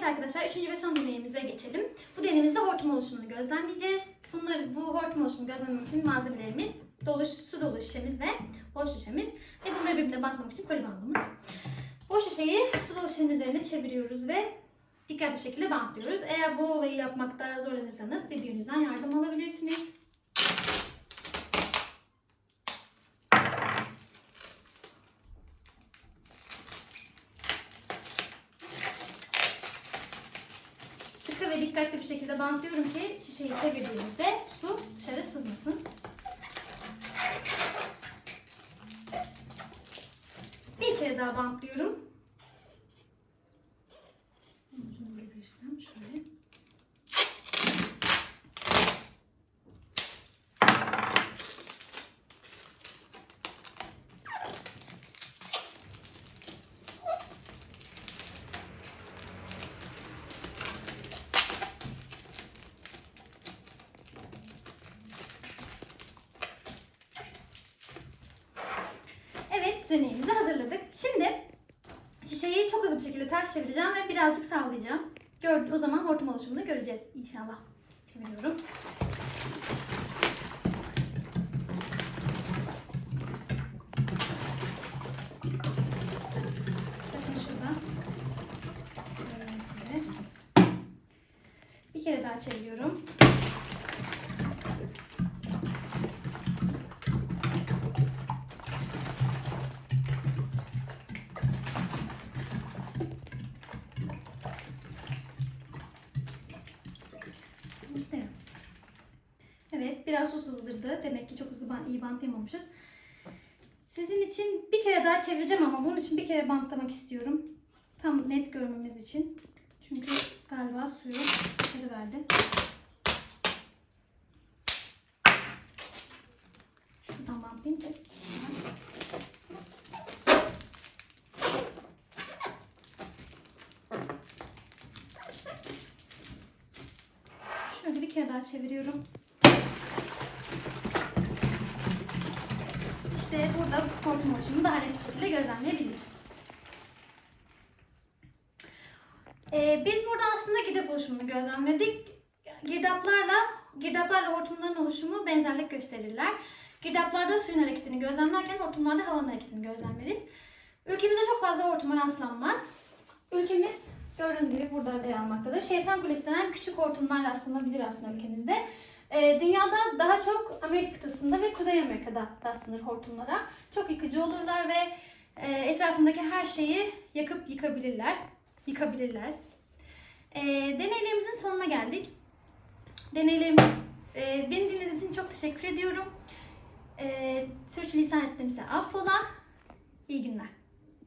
Evet arkadaşlar üçüncü ve son deneyimize geçelim. Bu deneyimizde hortum oluşumunu gözlemleyeceğiz. Bunları, bu hortum oluşumunu gözlemlemek için malzemelerimiz dolu, su dolu şişemiz ve boş şişemiz ve bunları birbirine bantlamak için koli bandımız. Boş şişeyi su dolu şişenin üzerine çeviriyoruz ve dikkatli bir şekilde bantlıyoruz. Eğer bu olayı yapmakta zorlanırsanız bir büyüğünüzden yardım alabilirsiniz. Sıkı ve dikkatli bir şekilde bantlıyorum ki şişeyi çevirdiğimizde su dışarı sızmasın. Bir kere daha bantlıyorum. Şunu getirsem şöyle. Evet, deneyimizi hazırladık. Şimdi şişeyi çok hızlı bir şekilde ters çevireceğim ve birazcık sallayacağım. Gör, o zaman hortum oluşumunu göreceğiz inşallah. Çeviriyorum. Bakın şurada. Bir kere daha çeviriyorum. Bitti. Evet, biraz su sızdırdı. Demek ki çok hızlı ban- iyi bantlayamamışız. Sizin için bir kere daha çevireceğim ama bunun için bir kere bantlamak istiyorum. Tam net görmemiz için. Çünkü galiba suyu içeri verdi. Şuradan bantlayayım. Şöyle kere daha çeviriyorum. İşte burada hortum oluşumu daha net bir şekilde gözlemleyebilir. Ee, biz burada aslında girdap oluşumunu gözlemledik. Girdaplarla, girdaplarla hortumların oluşumu benzerlik gösterirler. Girdaplarda suyun hareketini gözlemlerken hortumlarda havanın hareketini gözlemleriz. Ülkemizde çok fazla hortuma rastlanmaz. Ülkemiz gördüğünüz gibi burada yer almaktadır. Şeytan Kulesi denen küçük hortumlar rastlanabilir aslında ülkemizde. Ee, dünyada daha çok Amerika kıtasında ve Kuzey Amerika'da rastlanır hortumlara. Çok yıkıcı olurlar ve e, etrafındaki her şeyi yakıp yıkabilirler. Yıkabilirler. E, deneylerimizin sonuna geldik. Deneylerim, e, beni dinlediğiniz için çok teşekkür ediyorum. E, sürçülisan ettiğimse affola. İyi günler.